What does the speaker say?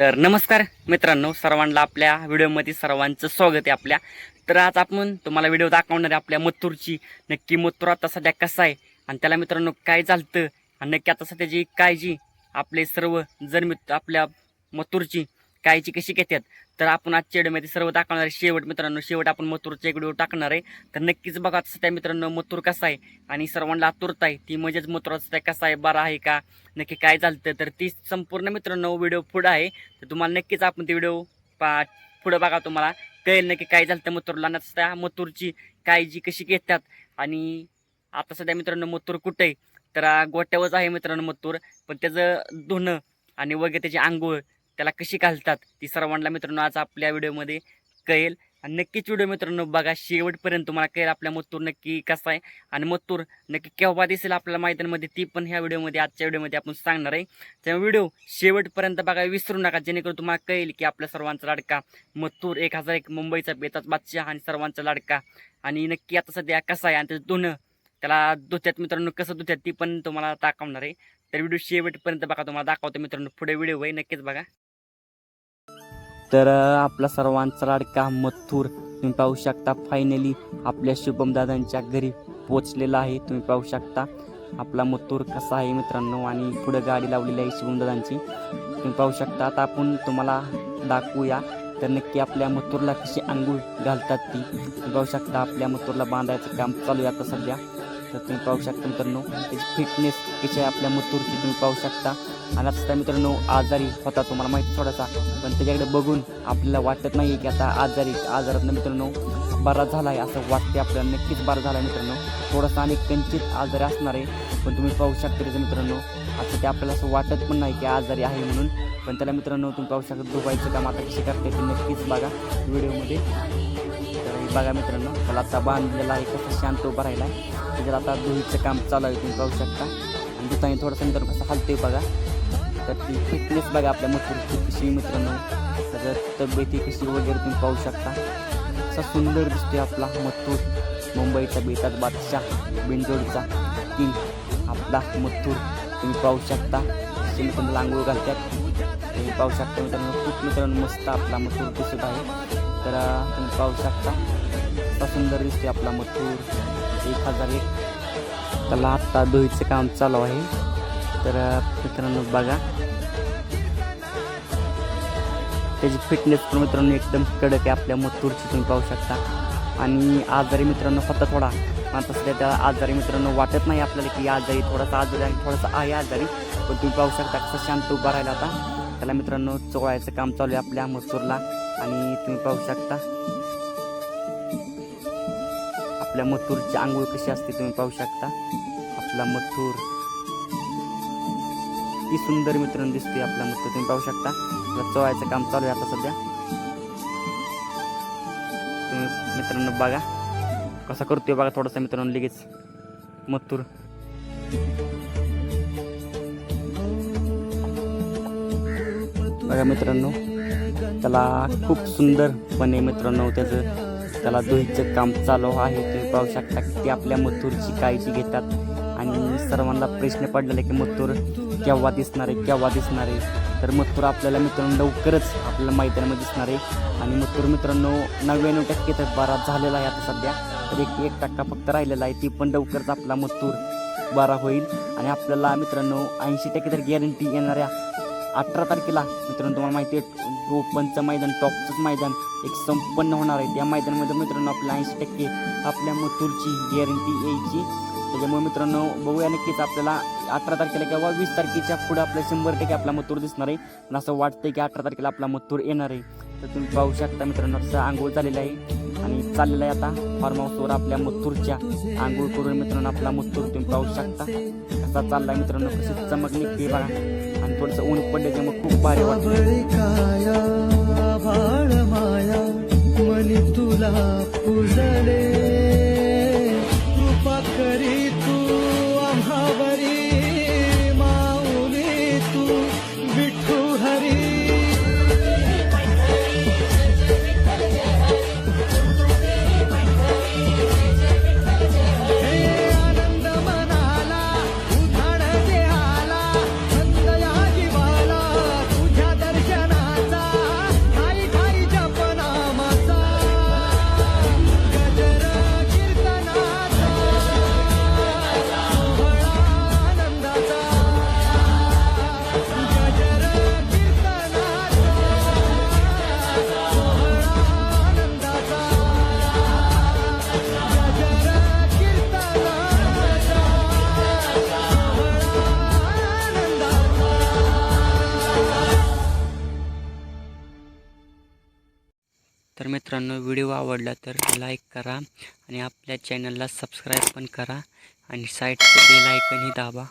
तर नमस्कार मित्रांनो सर्वांना आपल्या व्हिडिओमध्ये सर्वांचं स्वागत आहे आपल्या. तर आज आपण तुम्हाला व्हिडिओ दाखवणार आहे आपल्या मथुरची. नक्की मथुर आता सध्या कसा आहे आणि त्याला मित्रांनो काय चालतं आणि नक्की आता सध्याची काळजी आपले सर्व जर मित्र आपल्या मथुरची काळजी कशी घेतात. तर आपण आजच्या व्हिडिओमध्ये सर्व दाखवणार आहे. शेवट मित्रांनो शेवट आपण मथुरचा एक व्हिडिओ टाकणार आहे. तर नक्कीच बघा सध्या मित्रांनो मथुर कसा आहे आणि सर्वांना आतुरता आहे. ती म्हणजेच मथुराचा त्या कसा आहे बरा आहे का नक्की काय चालतं तर ती संपूर्ण मित्रांनो व्हिडिओ पुढं आहे. तर तुम्हाला नक्कीच आपण ते व्हिडिओ पा पुढं बघा तुम्हाला. कळेल नक्की काय झालं मथुरला नसता मथुरची काळजी कशी घेतात आणि आता सध्या मित्रांनो मथुर कुठे आहे? तर गोट्यावरच आहे मित्रांनो मथुर. पण त्याचं धुणं आणि वगैरे त्याची आंघोळ त्याला कशी घालतात ती सर्वांना मित्रांनो आज आपल्या व्हिडिओमध्ये कळेल. आणि नक्कीच व्हिडिओ मित्रांनो बघा शेवटपर्यंत तुम्हाला कळेल आपल्या मत्तूर नक्की कसा आहे. आणि मत्तूर नक्की केव्हा दिसेल आपल्याला मैदानामध्ये ती पण ह्या व्हिडिओमध्ये आजच्या व्हिडिओमध्ये आपण सांगणार आहे. त्यामुळे व्हिडिओ शेवटपर्यंत बघा विसरू नका जेणेकरून तुम्हाला कळेल की आपल्या सर्वांचा लाडका मत्तूर एक हजार एक मुंबईचा बेताच बादशाह आणि सर्वांचा लाडका. आणि नक्की आता सध्या कसा आहे आणि त्याचं धुणं त्याला धुत्यात मित्रांनो कसं धुत्यात ती पण तुम्हाला दाखवणार आहे. तर व्हिडिओ शेवटपर्यंत बघा तुम्हाला दाखवतो मित्रांनो पुढे व्हिडिओ आहे नक्कीच बघा. तर आपला सर्वांचा लाडका मथुर तुम्ही पाहू शकता फायनली आपल्या शुभम दादांच्या घरी पोचलेला आहे. तुम्ही पाहू शकता आपला मथुर कसा आहे मित्रांनो आणि पुढं गाडी लावलेली आहे शुभम दादांची तुम्ही पाहू शकता आता आपण तुम्हाला दाखवूया. तर नक्की आपल्या मथुरला कशी आंघोळ घालतात ती. तुम्ही पाहू शकता आपल्या मथुरला बांधायचं काम चालू आहे आता सध्या. तर तुम्ही पाहू शकता मित्रांनो त्याची फिटनेस कशी आपल्या मथुरची तुम्ही पाहू शकता. आणि आता मित्रांनो आजारी होता तुम्हाला माहिती थोडासा. पण त्याच्याकडे बघून आपल्याला वाटत नाही की आता आजारी आजारातनं मित्रांनो बरा झाला आहे असं वाटते आपल्याला. नक्कीच बरा झाला आहे मित्रांनो. थोडासा आणि कंचित आजारी असणार आहे. पण तुम्ही पाहू शकता त्याचं मित्रांनो असं ते आपल्याला असं वाटत पण नाही की आजारी आहे म्हणून. पण त्याला मित्रांनो तुम्ही पाहू शकता दुबाईचं काम आता कसे करते ते नक्कीच बघा. व्हिडिओमध्ये बघा मित्रांनो. त्याला आता बांधलेला आहे कसं शांत उभा राहिला आहे म्हणजे त्याच्यात आता दुहीचं काम चालू आहे तुम्ही पाहू शकता. आणि दुताने थोडंसं मित्रांनो कसं हलते बघा. तर ती फिटनेस बघा आपल्या मथुरची कशी मित्रांनो. तर तब्येती कशी वगैरे तुम्ही पाहू शकता. असा सुंदर दिसतोय आपला मथूर. मुंबईचा बेताज बादशाह बिंजोडचा किंग आपला मथूर. तुम्ही पाहू शकता. कशी मित्रांनो आंघोळ घालतात. तुम्ही पाहू शकता मित्रांनो खूप मित्रांनो मस्त आपला मथूर दिसत आहे. तर तुम्ही पाहू शकता. असा सुंदर दिसते आपला मथूर. एक हजार एक. त्याला आत्ता धुईचं काम चालू आहे. तर मित्रांनो बघा. त्याची फिटनेस पण मित्रांनो एकदम कडक आहे. आपल्या मथूरची तुम्ही पाहू शकता. आणि आजारी मित्रांनो होता थोडा. आता सध्या त्या आजारी मित्रांनो वाटत नाही आपल्याला की आजारी थोडासा आजारी आणि थोडासा आहे आजारी. पण तुम्ही पाहू शकता कसं शांत उभा राहिला आता. त्याला मित्रांनो चोळायचं काम चालू आहे आपल्या मसूरला आणि तुम्ही पाहू शकता. आपल्या मथुरची आंघोळ कशी असते तुम्ही पाहू शकता. आपला मथुर ती सुंदर मित्रांनो दिसते आपला मथुर तुम्ही पाहू शकता. चवायचं काम चालू आहे आता सध्या. तुम्ही मित्रांनो बघा कसा करतोय बघा थोडासा मित्रांनो लगेच मथुर. बघा मित्रांनो त्याला खूप सुंदरपणे मित्रांनो त्याचं त्याला दोहीचं काम चालू आहे. तुम्ही पाहू शकता की ते आपल्या मथुरची काळजी घेतात. आणि सर्वांना प्रश्न पडलेला आहे की मथुर केव्हा दिसणार आहे केव्हा दिसणार आहे? तर मथुर आपल्याला मित्रांनो लवकरच आपल्याला मैदानामध्ये दिसणार आहे. आणि मथुर मित्रांनो नव्याण्णव टक्के तर बारा झालेला आहे आता सध्या. तर एक एक टक्का फक्त राहिलेला आहे. ती पण लवकरच आपला मथुर बारा होईल. आणि आपल्याला मित्रांनो ऐंशी टक्के तर गॅरंटी येणाऱ्या अठरा तारखेला. मित्रांनो तुम्हाला माहिती आहे रोपनचं मैदान टॉपचंच मैदान एक संपन्न होणार आहे. त्या मैदानामध्ये मित्रांनो आपल्या ऐंशी टक्के आपल्या मथुरची गॅरंटी यायची. त्याच्यामुळे मित्रांनो बघूया नक्कीच आपल्याला अठरा तारखेला किंवा वीस तारखेच्या पुढे आपल्या शंभर टक्के आपला मथूर दिसणार आहे. पण असं वाटतं की अठरा तारखेला आपला मथूर येणार आहे. तर तुम्ही पाहू शकता मित्रांनो असं आंघोळ झालेलं आहे. आणि चाललेलं आहे आता फार्म हाऊसवर आपल्या मुत्तूरच्या आंघोळ करून मित्रांनो आपला मुत्तूर तुम्ही पाहू शकता. कसा चाललाय मित्रांनो कशी चमक निघते बघा. आणि थोडंसं ऊन पडले मग खूप भारी वाटतं. तुला तर मित्रांनो व्हिडिओ आवडला तर लाईक करा आणि आपल्या चॅनलला सबस्क्राईब पण करा आणि साईडचं बेल आयकनही दाबा.